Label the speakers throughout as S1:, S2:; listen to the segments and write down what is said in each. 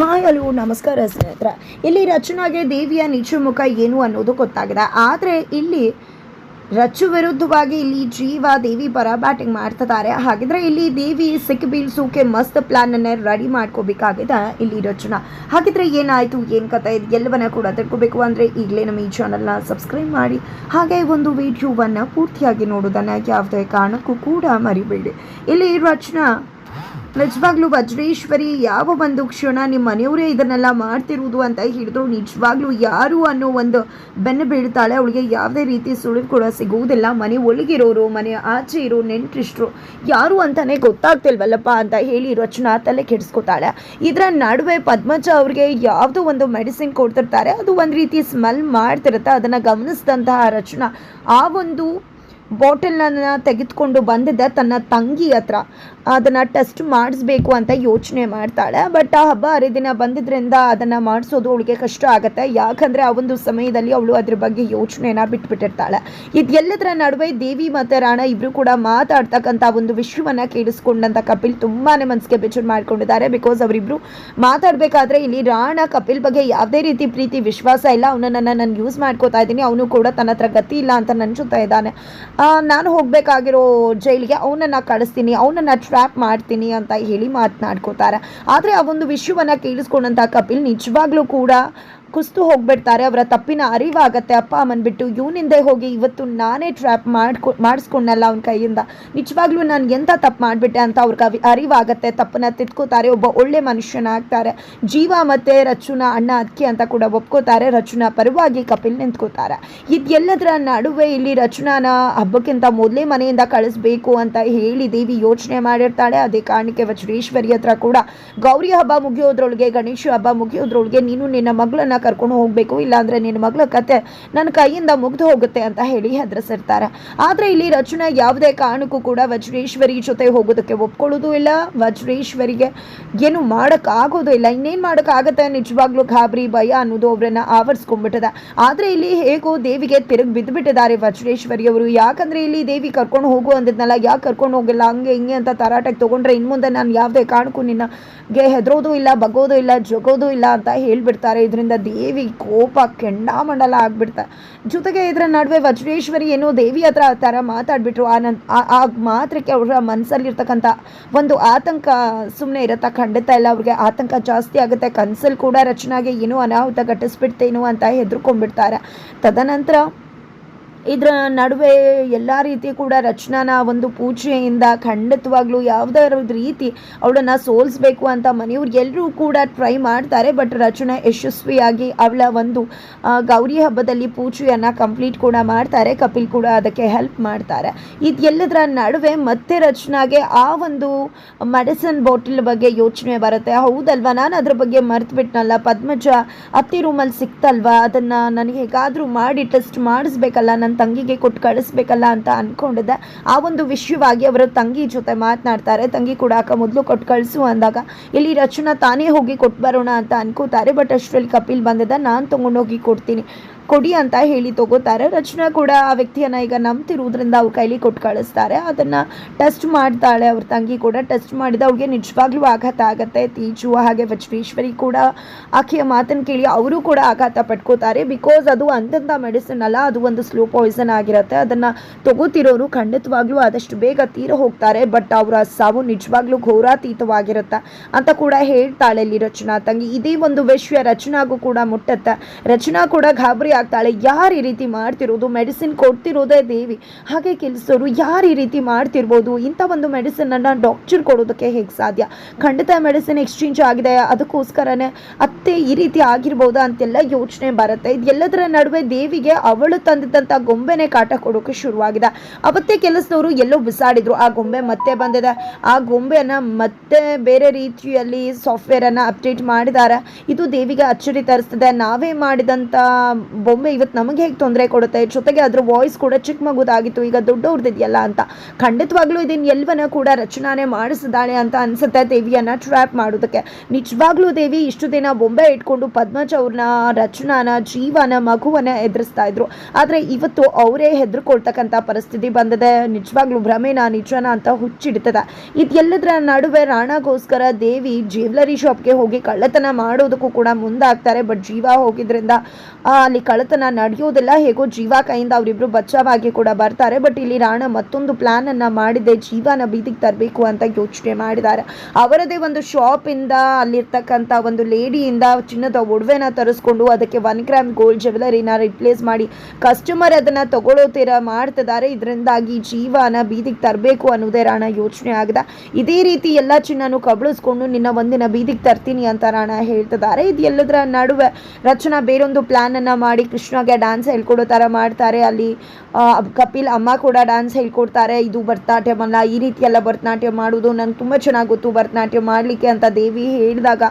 S1: Hi, hello, ನಮಸ್ಕಾರ ಸ್ನೇಹಿತರ. ಇಲ್ಲಿ ರಚನಾಗೆ ದೇವಿಯ ನಿಜ ಮುಖ ಏನು ಅನ್ನೋದು ಗೊತ್ತಾಗಿದೆ. ಆದರೆ ಇಲ್ಲಿ ರಚು ವಿರುದ್ಧವಾಗಿ ಇಲ್ಲಿ ಜೀವ, ದೇವಿ ಪರ ಬ್ಯಾಟಿಂಗ್ ಮಾಡ್ತಿದ್ದಾರೆ. ಹಾಗಿದ್ರೆ ಇಲ್ಲಿ ದೇವಿ ಸಿಕ್ಕಿ ಬೀಳ್ಸೋಕೆ ಮಸ್ತ್ ಪ್ಲಾನ್ ಅನ್ನ ರೆಡಿ ಮಾಡ್ಕೋಬೇಕಾಗಿದೆ ಇಲ್ಲಿ ರಚನಾ. ಹಾಗಿದ್ರೆ ಏನಾಯ್ತು, ಏನು ಕತೆ ಇದು ಎಲ್ಲವನ್ನ ಕೂಡ ತಿಳ್ಕೋಬೇಕು ಅಂದ್ರೆ ಈಗಲೇ ನಮ್ಮ ಈ ಚಾನಲ್ನ ಸಬ್ಸ್ಕ್ರೈಬ್ ಮಾಡಿ. ಹಾಗೆ ಒಂದು ವಿಡಿಯೋವನ್ನ ಪೂರ್ತಿಯಾಗಿ ನೋಡೋದನ್ನ ಯಾವುದೇ ಕಾರಣಕ್ಕೂ ಕೂಡ ಮರಿಬೇಡಿ. ಇಲ್ಲಿ ರಚನಾ ನಿಜವಾಗ್ಲೂ ವಜ್ರೇಶ್ವರಿ, ಯಾವ ಒಂದು ಕ್ಷಣ ನಿಮ್ಮ ಮನೆಯವರೇ ಇದನ್ನೆಲ್ಲ ಮಾಡ್ತಿರುವುದು ಅಂತ ಹಿಡಿದ್ರು ನಿಜವಾಗ್ಲೂ ಯಾರು ಅನ್ನೋ ಒಂದು ಬೆನ್ನು ಬೀಳ್ತಾಳೆ. ಅವಳಿಗೆ ಯಾವುದೇ ರೀತಿ ಸುಳಿವು ಕೂಡ ಸಿಗುವುದಿಲ್ಲ. ಮನೆ ಒಳಗಿರೋರು, ಮನೆ ಆಚೆ ಇರೋ ನೆಂಟ್ರಿಷ್ಟರು ಯಾರು ಅಂತಾನೆ ಗೊತ್ತಾಗ್ತಿಲ್ವಲ್ಲಪ್ಪ ಅಂತ ಹೇಳಿ ರಚನಾ ತಲೆ ಕೆಡಿಸ್ಕೊತಾಳೆ. ಇದರ ನಡುವೆ ಪದ್ಮಜ ಅವ್ರಿಗೆ ಯಾವುದೋ ಒಂದು ಮೆಡಿಸಿನ್ ಕೊಡ್ತಿರ್ತಾರೆ. ಅದು ಒಂದು ರೀತಿ ಸ್ಮೆಲ್ ಮಾಡ್ತಿರುತ್ತೆ. ಅದನ್ನು ಗಮನಿಸಿದಂತಹ ರಚನಾ ಆ ಒಂದು ಬಾಟಲ್ನ ತೆಗೆದುಕೊಂಡು ಬಂದಿದ್ದ ತನ್ನ ತಂಗಿ ಹತ್ರ. ಅದನ್ನು ಟೆಸ್ಟ್ ಮಾಡಿಸ್ಬೇಕು ಅಂತ ಯೋಚನೆ ಮಾಡ್ತಾಳೆ. ಬಟ್ ಆ ಹಬ್ಬ ಹರಿದಿನ ಬಂದಿದ್ರಿಂದ ಅದನ್ನು ಮಾಡಿಸೋದು ಅವಳಿಗೆ ಕಷ್ಟ ಆಗುತ್ತೆ. ಯಾಕಂದರೆ ಆ ಒಂದು ಸಮಯದಲ್ಲಿ ಅವಳು ಅದ್ರ ಬಗ್ಗೆ ಯೋಚನೆನ ಬಿಟ್ಬಿಟ್ಟಿರ್ತಾಳೆ. ಇದೆಲ್ಲದರ ನಡುವೆ ದೇವಿ ಮತ್ತು ರಾಣ ಇಬ್ಬರು ಕೂಡ ಮಾತಾಡ್ತಕ್ಕಂಥ ಒಂದು ವಿಷಯವನ್ನು ಕೇಳಿಸ್ಕೊಂಡಂಥ ಕಪಿಲ್ ತುಂಬಾ ಮನಸ್ಸಿಗೆ ಬೇಜಾರು ಮಾಡ್ಕೊಂಡಿದ್ದಾರೆ. ಬಿಕಾಸ್ ಅವರಿಬ್ಬರು ಮಾತಾಡಬೇಕಾದ್ರೆ ಇಲ್ಲಿ ರಾಣ ಕಪಿಲ್ ಬಗ್ಗೆ ಯಾವುದೇ ರೀತಿ ಪ್ರೀತಿ, ವಿಶ್ವಾಸ ಇಲ್ಲ. ಅವನನ್ನು ನಾನು ಯೂಸ್ ಮಾಡ್ಕೋತಾ ಇದ್ದೀನಿ. ಅವನು ಕೂಡ ತನ್ನ ಹತ್ರ ಗತಿ ಇಲ್ಲ ಅಂತ ನನ್ಸುತ್ತಾ ಇದ್ದಾನೆ. ನಾನು ಹೋಗಬೇಕಾಗಿರೋ ಜೈಲಿಗೆ ಅವನನ್ನು ಕಳಿಸ್ತೀನಿ, ಅವನನ್ನು ಟ್ರ್ಯಾಪ್ ಮಾಡ್ತೀನಿ ಅಂತ ಹೇಳಿ ಮಾತನಾಡ್ಕೋತಾರೆ. ಆದರೆ ಆ ಒಂದು ವಿಷಯವನ್ನು ಕೇಳಿಸ್ಕೊಂಡಂಥ ಕಪಿಲ್ ನಿಜವಾಗ್ಲೂ ಕೂಡ ಕುಸ್ತು ಹೋಗ್ಬಿಡ್ತಾರೆ, ಅವರ ತಪ್ಪಿನ ಅರಿವಾಗತ್ತೆ. ಅಪ್ಪ ಅಮ್ಮನ್ ಬಿಟ್ಟು ಇವನಿಂದೆ ಹೋಗಿ ಇವತ್ತು ನಾನೇ ಟ್ರ್ಯಾಪ್ ಮಾಡ್ಕೊ ಮಾಡಿಸ್ಕೊಂಡಲ್ಲ ಅವನ ಕೈಯಿಂದ. ನಿಜವಾಗ್ಲೂ ನಾನು ಎಂಥ ತಪ್ಪು ಮಾಡಿಬಿಟ್ಟೆ ಅಂತ ಅವ್ರಿಗೆ ಅವಿ ಅರಿವಾಗತ್ತೆ. ತಪ್ಪನ್ನ ತಿದ್ಕೋತಾರೆ, ಒಬ್ಬ ಒಳ್ಳೆ ಮನುಷ್ಯನಾಗ್ತಾರೆ. ಜೀವ ಮತ್ತು ರಚುನ, ಅಣ್ಣ, ಅಕ್ಕಿ ಅಂತ ಕೂಡ ಒಪ್ಕೋತಾರೆ. ರಚುನ ಪರವಾಗಿ ಕಪಿಲ್ ನಿಂತ್ಕೋತಾರೆ. ಇದೆಲ್ಲದರ ನಡುವೆ ಇಲ್ಲಿ ರಚನಾನ ಹಬ್ಬಕ್ಕಿಂತ ಮೊದಲೇ ಮನೆಯಿಂದ ಕಳಿಸ್ಬೇಕು ಅಂತ ಹೇಳಿ ದೇವಿ ಯೋಚನೆ ಮಾಡಿರ್ತಾಳೆ. ಅದೇ ಕಾರಣಕ್ಕೆ ವಜ್ರೇಶ್ವರಿ ಹತ್ರ ಕೂಡ ಗೌರಿ ಹಬ್ಬ ಮುಗಿಯೋದ್ರೊಳಗೆ, ಗಣೇಶ ಹಬ್ಬ ಮುಗಿಯೋದ್ರೊಳಗೆ ನೀನು ನಿನ್ನ ಮಗಳನ್ನ ಕರ್ಕೊಂಡು ಹೋಗಬೇಕು, ಇಲ್ಲಾಂದ್ರೆ ನಿನ್ನ ಮಗಳ ಕತೆ ನನ್ನ ಕೈಯಿಂದ ಮುಗ್ದು ಹೋಗುತ್ತೆ ಅಂತ ಹೇಳಿ ಹೆದರಿಸಿರ್ತಾರೆ. ಆದ್ರೆ ಇಲ್ಲಿ ರಚನಾ ಯಾವುದೇ ಕಾರಣಕ್ಕೂ ಕೂಡ ವಜ್ರೇಶ್ವರಿ ಜೊತೆ ಹೋಗೋದಕ್ಕೆ ಒಪ್ಕೊಳ್ಳೋದು ಇಲ್ಲ. ವಜ್ರೇಶ್ವರಿಗೆ ಏನು ಮಾಡೋಕ್ಕಾಗೋದು ಇಲ್ಲ. ಇನ್ನೇನು ಮಾಡೋಕ್ಕಾಗತ್ತೆ ನಿಜವಾಗ್ಲೂ ಗಾಬರಿ, ಭಯ ಅನ್ನೋದು ಅವರನ್ನ ಆವರಿಸ್ಕೊಂಡ್ಬಿಟ್ಟಿದೆ. ಆದ್ರೆ ಇಲ್ಲಿ ಹೇಗೋ ದೇವಿಗೆ ತಿರುಗಿ ಬಿದ್ದುಬಿಟ್ಟಿದ್ದಾರೆ ವಜ್ರೇಶ್ವರಿ ಅವರು. ಯಾಕಂದ್ರೆ ಇಲ್ಲಿ ದೇವಿ ಕರ್ಕೊಂಡು ಹೋಗು ಅಂದಿದ್ನಲ್ಲ, ಯಾಕೆ ಕರ್ಕೊಂಡು ಹೋಗಿಲ್ಲ? ಹಂಗೆ ಹಿಂಗೆ ಅಂತ ತರಾಟಕ್ಕೆ ತಗೊಂಡ್ರೆ ಇನ್ನು ಮುಂದೆ ನಾನು ಯಾವುದೇ ಕಾರಣಕ್ಕೂ ನಿನ್ನಗೆ ಹೆದರೋದು ಇಲ್ಲ ಬಗೋದು ಇಲ್ಲ ಜಗೋದು ಇಲ್ಲ ಅಂತ ಹೇಳ್ಬಿಡ್ತಾರೆ. ಇದರಿಂದ ದೇವಿ ಕೋಪ ಕೆಂಡಾಮಂಡಲ ಆಗ್ಬಿಡ್ತಾ. ಜೊತೆಗೆ ಇದರ ನಡುವೆ ವಜ್ರೇಶ್ವರಿ ಏನೋ ದೇವಿ ಹತ್ರ ಆ ಥರ ಮಾತಾಡ್ಬಿಟ್ರು. ಆ ನನ್ ಆ- ಮಾತ್ರಕ್ಕೆ ಅವರ ಮನಸ್ಸಲ್ಲಿರ್ತಕ್ಕಂಥ ಒಂದು ಆತಂಕ ಸುಮ್ಮನೆ ಇರುತ್ತೆ ಖಂಡಿತ ಇಲ್ಲ ಅವ್ರಿಗೆ. ಆತಂಕ ಜಾಸ್ತಿ ಆಗುತ್ತೆ. ಕನಸಲ್ಲಿ ಕೂಡ ರಚನಾಗೆ ಏನೋ ಅನಾಹುತ ಘಟಿಸ್ಬಿಡ್ತೇನೋ ಅಂತ ಹೆದರ್ಕೊಂಡ್ಬಿಡ್ತಾರೆ. ತದನಂತರ ಇದರ ನಡುವೆ ಎಲ್ಲ ರೀತಿ ಕೂಡ ರಚನಾನ ಒಂದು ಪೂಜೆಯಿಂದ ಖಂಡಿತವಾಗ್ಲೂ ಯಾವುದಾದ್ರು ರೀತಿ ಅವಳನ್ನು ಸೋಲಿಸ್ಬೇಕು ಅಂತ ಮನೆಯವ್ರು ಎಲ್ಲರೂ ಕೂಡ ಟ್ರೈ ಮಾಡ್ತಾರೆ ಬಟ್ ರಚನಾ ಯಶಸ್ವಿಯಾಗಿ ಅವಳ ಒಂದು ಗೌರಿ ಹಬ್ಬದಲ್ಲಿ ಪೂಜೆಯನ್ನು ಕಂಪ್ಲೀಟ್ ಕೂಡ ಮಾಡ್ತಾರೆ, ಕಪಿಲ್ ಕೂಡ ಅದಕ್ಕೆ ಹೆಲ್ಪ್ ಮಾಡ್ತಾರೆ. ಇದೆಲ್ಲದರ ನಡುವೆ ಮತ್ತೆ ರಚನಾಗೆ ಆ ಒಂದು ಮೆಡಿಸಿನ್ ಬಾಟಲ್ ಬಗ್ಗೆ ಯೋಚನೆ ಬರುತ್ತೆ. ಹೌದಲ್ವಾ? ನಾನು ಅದ್ರ ಬಗ್ಗೆ ಮರ್ತ್ಬಿಟ್ನಲ್ಲ ಪದ್ಮಜ ಅತ್ತಿ ರೂಮಲ್ಲಿ ಸಿಕ್ತಲ್ವಾ? ಅದನ್ನು ನನಗೆ ಹೇಗಾದರೂ ಮಾಡಿ ಟೆಸ್ಟ್ ಮಾಡಿಸ್ಬೇಕಲ್ಲ ನನ್ನ ತಂಗಿಗೆ ಕೊಟ್ಟು ಕಳಿಸ್ಬೇಕಲ್ಲ ಅಂತ ಅಂದ್ಕೊಂಡಿದ್ದೆ ಆ ಒಂದು ವಿಷಯವಾಗಿ ಅವರ ತಂಗಿ ಜೊತೆ ಮಾತನಾಡ್ತಾರೆ. ತಂಗಿ ಕೂಡ, ಅಕ್ಕ, ಮೊದಲು ಕೊಟ್ಟು ಕಳಿಸು ಅಂದಾಗ ಇಲ್ಲಿ ರಚನಾ ತಾನೇ ಹೋಗಿ ಕೊಟ್ಟು ಬರೋಣ ಅಂತ ಅನ್ಕೋತಾರೆ. ಬಟ್ ಅಷ್ಟರಲ್ಲಿ ಕಪಿಲ್ ಬಂದಿದ್ದ, ನಾನು ತೊಗೊಂಡೋಗಿ ಕೊಡ್ತೀನಿ. ಕೊಡಿ ಅಂತ ಹೇಳಿ ತಗೋತಾರೆ. ರಚನಾ ಕೂಡ ಆ ವ್ಯಕ್ತಿಯನ್ನು ಈಗ ನಂಬ್ತಿರೋದ್ರಿಂದ ಅವ್ರ ಕೈಲಿ ಕೊಟ್ಟು ಕಳಿಸ್ತಾರೆ. ಅದನ್ನು ಟೆಸ್ಟ್ ಮಾಡ್ತಾಳೆ ಅವ್ರ ತಂಗಿ ಕೂಡ. ಟೆಸ್ಟ್ ಮಾಡಿದ ಅವ್ರಿಗೆ ನಿಜವಾಗ್ಲೂ ಆಘಾತ ಆಗುತ್ತೆ. ತೀಜು ಹಾಗೆ ವಜ್ರೇಶ್ವರಿ ಕೂಡ ಆಕೆಯ ಮಾತನ್ನು ಕೇಳಿ ಅವರು ಕೂಡ ಆಘಾತ ಪಟ್ಕೋತಾರೆ. ಬಿಕಾಸ್ ಅದು ಅಂತಂತ ಮೆಡಿಸಿನ್ ಅಲ್ಲ, ಅದು ಒಂದು ಸ್ಲೋ ಪಾಯ್ಸನ್ ಆಗಿರುತ್ತೆ. ಅದನ್ನು ತಗೋತಿರೋರು ಖಂಡಿತವಾಗ್ಲೂ ಆದಷ್ಟು ಬೇಗ ತೀರ ಹೋಗ್ತಾರೆ. ಬಟ್ ಅವರ ಸಾವು ನಿಜವಾಗ್ಲೂ ಘೋರಾತೀತವಾಗಿರುತ್ತೆ ಅಂತ ಕೂಡ ಹೇಳ್ತಾಳೆ ಇಲ್ಲಿ ರಚನಾ ತಂಗಿ. ಇದೇ ಒಂದು ವಿಷಯ ರಚನಾಗೂ ಕೂಡ ಮುಟ್ಟತ್ತೆ. ರಚನಾ ಕೂಡ ಗಾಬರಿ ಆಗ್ತಾಳೆ ಯಾರು ಈ ರೀತಿ ಮಾಡ್ತಿರೋದು? ಮೆಡಿಸಿನ್ ಕೊಡ್ತಿರೋದೇ ದೇವಿ. ಹಾಗೆ ಕೆಲಸರು ಯಾರು ಈ ರೀತಿ ಮಾಡ್ತಿರ್ಬೋದು? ಇಂಥ ಒಂದು ಮೆಡಿಸಿನನ್ನು ಡಾಕ್ಟರ್ ಕೊಡೋದಕ್ಕೆ ಹೇಗೆ ಸಾಧ್ಯ? ಖಂಡಿತ ಮೆಡಿಸಿನ್ ಎಕ್ಸ್ಚೇಂಜ್ ಆಗಿದೆ. ಅದಕ್ಕೋಸ್ಕರನೇ ಅತ್ತೆ ಈ ರೀತಿ ಆಗಿರ್ಬೋದಾ ಅಂತೆಲ್ಲ ಯೋಚನೆ ಬರುತ್ತೆ. ಇದೆಲ್ಲದರ ನಡುವೆ ದೇವಿಗೆ ಅವಳು ತಂದಿದ್ದಂಥ ಗೊಂಬೆನೇ ಕಾಟ ಕೊಡೋಕೆ ಶುರುವಾಗಿದೆ. ಅವತ್ತೇ ಕೆಲಸದವರು ಎಲ್ಲೋ ಬಿಸಾಡಿದ್ರು. ಆ ಗೊಂಬೆ ಮತ್ತೆ ಬಂದಿದೆ. ಆ ಗೊಂಬೆಯನ್ನು ಮತ್ತೆ ಬೇರೆ ರೀತಿಯಲ್ಲಿ ಸಾಫ್ಟ್ವೇರನ್ನು ಅಪ್ಡೇಟ್ ಮಾಡಿದ್ದಾರೆ. ಇದು ದೇವಿಗೆ ಅಚ್ಚರಿ ತರಿಸ್ತದೆ. ನಾವೇ ಮಾಡಿದಂಥ ಬೊಂಬೆ ಇವತ್ತು ನಮಗೆ ಹೇಗೆ ತೊಂದರೆ ಕೊಡುತ್ತೆ? ಜೊತೆಗೆ ಅದ್ರ ವಾಯ್ಸ್ ಕೂಡ ಚಿಕ್ಕ ಮಗುದಾಗಿತ್ತು ಈಗ ದೊಡ್ಡವ್ರದ್ದಿದೆಯಲ್ಲ ಅಂತ. ಖಂಡಿತವಾಗ್ಲೂ ಇದನ್ನು ಎಲ್ವನ ಕೂಡ ರಚನಾನೇ ಮಾಡಿಸಿದಾಳೆ ಅಂತ ಅನ್ಸುತ್ತೆ ದೇವಿಯನ್ನ ಟ್ರ್ಯಾಪ್ ಮಾಡೋದಕ್ಕೆ. ನಿಜವಾಗ್ಲೂ ದೇವಿ ಇಷ್ಟು ದಿನ ಬೊಂಬೆ ಇಟ್ಕೊಂಡು ಪದ್ಮಜ ಅವ್ರನ್ನ ರಚನಾನ, ಜೀವನ, ಮಗುವನ್ನ ಎದುರಿಸ್ತಾ ಇದ್ರು. ಆದರೆ ಇವತ್ತು ಅವರೇ ಹೆದರ್ಕೊಳ್ತಕ್ಕಂಥ ಪರಿಸ್ಥಿತಿ ಬಂದಿದೆ. ನಿಜವಾಗ್ಲೂ ಭ್ರಮೆನ, ನಿಜನ ಅಂತ ಹುಚ್ಚಿಡ್ತದೆ. ಇದೆಲ್ಲದರ ನಡುವೆ ರಾಣಾಗೋಸ್ಕರ ದೇವಿ ಜ್ಯುವೆಲರಿ ಶಾಪ್ಗೆ ಹೋಗಿ ಕಳ್ಳತನ ಮಾಡೋದಕ್ಕೂ ಕೂಡ ಮುಂದಾಗ್ತಾರೆ. ಬಟ್ ಜೀವ ಹೋಗಿದ್ರಿಂದ ಅಲ್ಲಿ ಕಳ್ಳತನ ನಡೆಯುವುದಿಲ್ಲ. ಹೇಗೋ ಜೀವ ಕೈಯಿಂದ ಅವರಿಬ್ರು ಬಚಾವಾಗಿ ಕೂಡ ಬರ್ತಾರೆ. ಬಟ್ ಇಲ್ಲಿ ರಾಣ ಮತ್ತೊಂದು ಪ್ಲಾನ್ ಅನ್ನ ಮಾಡಿದೆ. ಜೀವನ ಬೀದಿಗೆ ತರಬೇಕು ಅಂತ ಯೋಚನೆ ಮಾಡಿದ್ದಾರೆ. ಅವರದೇ ಒಂದು ಶಾಪ್ ಇಂದ ಅಲ್ಲಿರ್ತಕ್ಕಂತ ಒಂದು ಲೇಡಿಯಿಂದ ಚಿನ್ನದ ಒಡವೆನ ತರಿಸ್ಕೊಂಡು ಅದಕ್ಕೆ ಒನ್ ಗ್ರಾಮ್ ಗೋಲ್ಡ್ ಜ್ಯುವೆಲರಿನ ರಿಪ್ಲೇಸ್ ಮಾಡಿ ಕಸ್ಟಮರ್ ಅದನ್ನ ತಗೊಳ್ಳೋ ತೀರ ಮಾಡ್ತಿದ್ದಾರೆ. ಇದರಿಂದಾಗಿ ಜೀವನ ಬೀದಿಗೆ ತರಬೇಕು ಅನ್ನೋದೇ ರಾಣ ಯೋಚನೆ ಆಗಿದೆ. ಇದೇ ರೀತಿ ಎಲ್ಲ ಚಿನ್ನನು ಕಬಳಿಸ್ಕೊಂಡು ನಿನ್ನ ಒಂದಿನ ಬೀದಿಗೆ ತರ್ತೀನಿ ಅಂತ ರಾಣ ಹೇಳ್ತಿದ್ದಾರೆ. ಇದೆಲ್ಲದರ ನಡುವೆ ರಚನಾ ಬೇರೊಂದು ಪ್ಲಾನ್ ಅನ್ನ ಮಾಡಿ ಕೃಷ್ಣಗೆ ಡ್ಯಾನ್ಸ್ ಹೇಳ್ಕೊಡೋ ಥರ ಮಾಡ್ತಾರೆ. ಅಲ್ಲಿ ಕಪಿಲ್ ಅಮ್ಮ ಕೂಡ ಡ್ಯಾನ್ಸ್ ಹೇಳ್ಕೊಡ್ತಾರೆ. ಇದು ಭರತನಾಟ್ಯಮ್ ಅಲ್ಲ, ಈ ರೀತಿ ಎಲ್ಲ ಭರತನಾಟ್ಯಂ ಮಾಡೋದು ನಂಗೆ ತುಂಬ ಚೆನ್ನಾಗಿ ಗೊತ್ತು. ಭರತನಾಟ್ಯಂ ಮಾಡಲಿಕ್ಕೆ ಅಂತ ದೇವಿ ಹೇಳಿದಾಗ,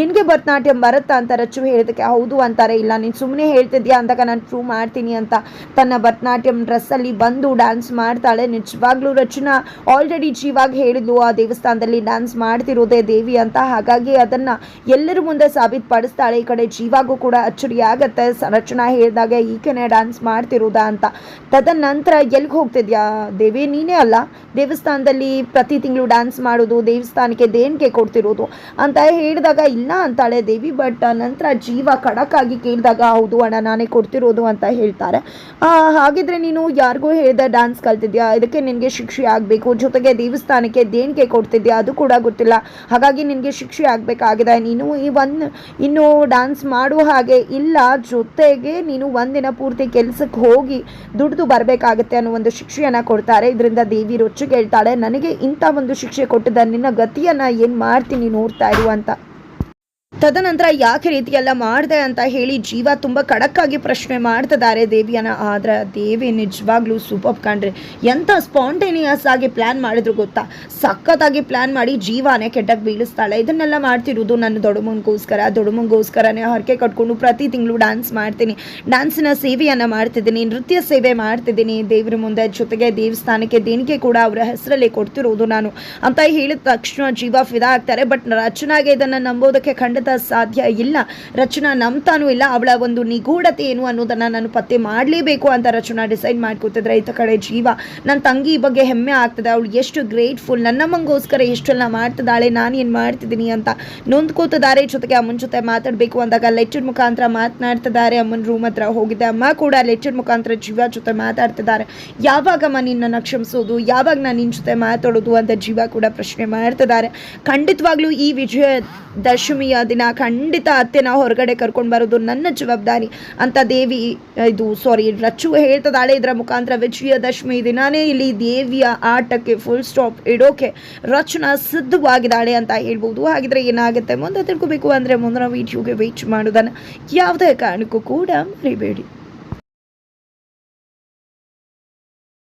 S1: ನಿನಗೆ ಭರತನಾಟ್ಯಂ ಬರುತ್ತಾ ಅಂತ ರಚ್ಚು ಹೇಳಿದಕ್ಕೆ, ಹೌದು ಅಂತಾರೆ. ಇಲ್ಲ, ನೀನು ಸುಮ್ಮನೆ ಹೇಳ್ತಿದ್ಯಾ ಅಂದಾಗ ನಾನು ಪ್ರೂವ್ ಮಾಡ್ತೀನಿ ಅಂತ ತನ್ನ ಭರತನಾಟ್ಯಂ ಡ್ರೆಸ್ಸಲ್ಲಿ ಬಂದು ಡ್ಯಾನ್ಸ್ ಮಾಡ್ತಾಳೆ. ನಿಜವಾಗ್ಲೂ ರಚನಾ ಆಲ್ರೆಡಿ ಜೀವಾಗ ಹೇಳಿದ್ಲು, ಆ ದೇವಸ್ಥಾನದಲ್ಲಿ ಡ್ಯಾನ್ಸ್ ಮಾಡ್ತಿರೋದೇ ದೇವಿ ಅಂತ. ಹಾಗಾಗಿ ಅದನ್ನು ಎಲ್ಲರ ಮುಂದೆ ಸಾಬೀತುಪಡಿಸ್ತಾಳೆ. ಈ ಕಡೆ ಜೀವಾಗೂ ಕೂಡ ಅಚ್ಚರಿ ಆಗತ್ತೆ ರಚನಾ ಹೇಳಿದಾಗ ಈಕೆನೆ ಡ್ಯಾನ್ಸ್ ಮಾಡ್ತಿರೋದಾ ಅಂತ. ತದನಂತರ ಎಲ್ಲಿಗೆ ಹೋಗ್ತಿದ್ಯಾ? ದೇವಿ, ನೀನೇ ಅಲ್ಲ. ದೇವಸ್ಥಾನದಲ್ಲಿ ಪ್ರತಿ ತಿಂಗಳು ಡ್ಯಾನ್ಸ್ ಮಾಡೋದು, ದೇವಸ್ಥಾನಕ್ಕೆ ದೇಣಿಗೆ ಕೊಡ್ತಿರೋದು ಅಂತ ಹೇಳಿದಾಗ ಇಲ್ಲ ಅಂತಾಳೆ ದೇವಿ ಬಟ್ ನಂತರ ಜೀವ ಖಡಕ್ಕಾಗಿ ಕೇಳಿದಾಗ ಹೌದು ಅಣ್ಣ, ನಾನೇ ಕೊಡ್ತಿರೋದು ಅಂತ ಹೇಳ್ತಾರೆ. ಹಾಗಿದ್ರೆ ನೀನು ಯಾರಿಗೂ ಹೇಳಿದ ಡ್ಯಾನ್ಸ್ ಕಲ್ತಿದ್ಯಾ? ಇದಕ್ಕೆ ನಿನಗೆ ಶಿಕ್ಷೆ ಆಗಬೇಕು. ಜೊತೆಗೆ ದೇವಸ್ಥಾನಕ್ಕೆ ದೇಣಿಗೆ ಕೊಡ್ತಿದ್ಯಾ? ಅದು ಕೂಡ ಗೊತ್ತಿಲ್ಲ. ಹಾಗಾಗಿ ನಿನಗೆ ಶಿಕ್ಷೆ ಆಗಬೇಕಾಗಿದೆ. ನೀನು ಈ ಒಂದು, ಇನ್ನು ಡ್ಯಾನ್ಸ್ ಮಾಡೋ ಹಾಗೆ ಇಲ್ಲ. ಜೊತೆಗೆ ನೀನು ಒಂದಿನ ಪೂರ್ತಿ ಕೆಲಸಕ್ಕೆ ಹೋಗಿ ದುಡ್ದು ಬರಬೇಕಾಗತ್ತೆ ಅನ್ನೋ ಒಂದು ಶಿಕ್ಷೆಯನ್ನು ಕೊಡ್ತಾರೆ. ಇದರಿಂದ ದೇವಿ ರೊಚ್ಚಿಗೆ ಹೇಳ್ತಾಳೆ, ನನಗೆ ಇಂಥ ಒಂದು ಶಿಕ್ಷೆ ಕೊಟ್ಟಿದ್ದ, ನಿನ್ನ ಗತಿಯನ್ನು ಏನು ಮಾಡ್ತೀನಿ ನೋಡ್ತಾ ಇರು ಅಂತ. ತದನಂತರ ಯಾಕೆ ರೀತಿಯೆಲ್ಲ ಮಾಡಿದೆ ಅಂತ ಹೇಳಿ ಜೀವ ತುಂಬ ಖಡಕ್ಕಾಗಿ ಪ್ರಶ್ನೆ ಮಾಡ್ತಿದ್ದಾರೆ ದೇವಿಯನ್ನು. ಆದರೆ ದೇವಿ ನಿಜವಾಗ್ಲೂ ಸೂಪರ್ ಕಂಡ್ರಿ ಎಂಥ ಸ್ಪಾಂಟೇನಿಯಸ್ ಆಗಿ ಪ್ಲ್ಯಾನ್ ಮಾಡಿದ್ರು ಗೊತ್ತಾ? ಸಖತ್ತಾಗಿ ಪ್ಲ್ಯಾನ್ ಮಾಡಿ ಜೀವನೇ ಕೆಟ್ಟಕ್ಕೆ ಬೀಳಿಸ್ತಾಳೆ. ಇದನ್ನೆಲ್ಲ ಮಾಡ್ತಿರೋದು ನನ್ನ ದೊಡಮಂಗೋಸ್ಕರ ದೊಡಮಂಗೋಸ್ಕರನೇ ಹರಕೆ ಕಟ್ಕೊಂಡು ಪ್ರತಿ ತಿಂಗಳು ಡ್ಯಾನ್ಸ್ ಮಾಡ್ತೀನಿ. ಡ್ಯಾನ್ಸಿನ ಸೇವೆಯನ್ನು ಮಾಡ್ತಿದ್ದೀನಿ, ನೃತ್ಯ ಸೇವೆ ಮಾಡ್ತಿದ್ದೀನಿ. ದೇವ್ರ ಮುಂದೆ ಜೊತೆಗೆ ದೇವಸ್ಥಾನಕ್ಕೆ ದೇಣಿಗೆ ಕೂಡ ಅವರ ಹೆಸರಲ್ಲಿ ಕೊಡ್ತಿರೋದು ನಾನು ಅಂತ ಹೇಳಿದ ತಕ್ಷಣ ಜೀವ ಫಿದಾ ಆಗ್ತಾರೆ. ಬಟ್ ರಚನಾಗೆ ಇದನ್ನು ನಂಬೋದಕ್ಕೆ ಖಂಡಿತ ಸಾಧ್ಯ ಇಲ್ಲ. ರಚನಾ ನಂಬ್ತಾನೂ ಇಲ್ಲ. ಅವಳ ಒಂದು ನಿಗೂಢತೆ ಏನು ಅನ್ನೋದನ್ನು ನಾನು ಪತ್ತೆ ಮಾಡಲೇಬೇಕು ಅಂತ ರಚನಾ ಡಿಸೈಡ್ ಮಾಡ್ಕೋತಿದ್ರೆ ಈತ ಕಡೆ ಜೀವ. ನನ್ನ ತಂಗಿ ಬಗ್ಗೆ ಹೆಮ್ಮೆ ಆಗ್ತದೆ. ಅವಳು ಎಷ್ಟು ಗ್ರೇಟ್ಫುಲ್. ನನ್ನ ಮಂಗೋಸ್ಕರ ಎಷ್ಟೆಲ್ಲ ಮಾಡ್ತಿದ್ದಾಳೆ, ನಾನು ಏನು ಮಾಡ್ತಿದ್ದೀನಿ ಅಂತ ನೊಂದ್ಕೋತಿದ್ದಾರೆ. ಜೊತೆಗೆ ಅಮ್ಮನ ಜೊತೆ ಮಾತಾಡಬೇಕು ಅಂದಾಗ ಲೆಟರ್ ಮುಖಾಂತರ ಮಾತನಾಡ್ತಿದ್ದಾರೆ. ಅಮ್ಮನ ರೂಮ್ ಹತ್ರ ಹೋಗಿದ್ದೆ ಅಮ್ಮ ಕೂಡ ಲೆಟರ್ ಮುಖಾಂತರ ಜೀವ ಜೊತೆ ಮಾತಾಡ್ತಿದ್ದಾರೆ. ಯಾವಾಗಮ್ಮ ನಿನ್ನ ಕ್ಷಮಿಸೋದು? ಯಾವಾಗ ನಾನು ನಿನ್ನ ಜೊತೆ ಮಾತಾಡೋದು ಅಂತ ಜೀವ ಕೂಡ ಪ್ರಶ್ನೆ ಮಾಡ್ತಿದ್ದಾರೆ. ಖಂಡಿತವಾಗ್ಲೂ ಈ ವಿಜಯ ದಶಮಿಯ ದಿನ ಖಂಡಿತ ಅತ್ತೆನ ಹೊರಗಡೆ ಕರ್ಕೊಂಡು ಬರೋದು ನನ್ನ ಜವಾಬ್ದಾರಿ ಅಂತ ದೇವಿ, ಇದು ಸಾರಿ ರಚ್ಚು ಹೇಳ್ತದಾಳೆ ಇದರ ಮುಖಾಂತರ ವಿಜಯದಶಮಿ ದಿನಾನೇ ಇಲ್ಲಿ ದೇವಿಯ ಆಟಕ್ಕೆ ಫುಲ್ ಸ್ಟಾಪ್ ಇಡೋಕೆ ರಚನ ಸಿದ್ಧವಾಗಿದ್ದಾಳೆ ಅಂತ ಹೇಳ್ಬೋದು. ಹಾಗಿದ್ರೆ ಏನಾಗುತ್ತೆ? ಮುಂದೆ ತಿಳ್ಕೊಬೇಕು ಅಂದರೆ ಮುಂದಿನ ವೀಡಿಯೋಗೆ ವೇಟ್ ಮಾಡೋದನ್ನು ಯಾವುದೇ ಕಾರಣಕ್ಕೂ ಕೂಡ ಮರಿಬೇಡಿ.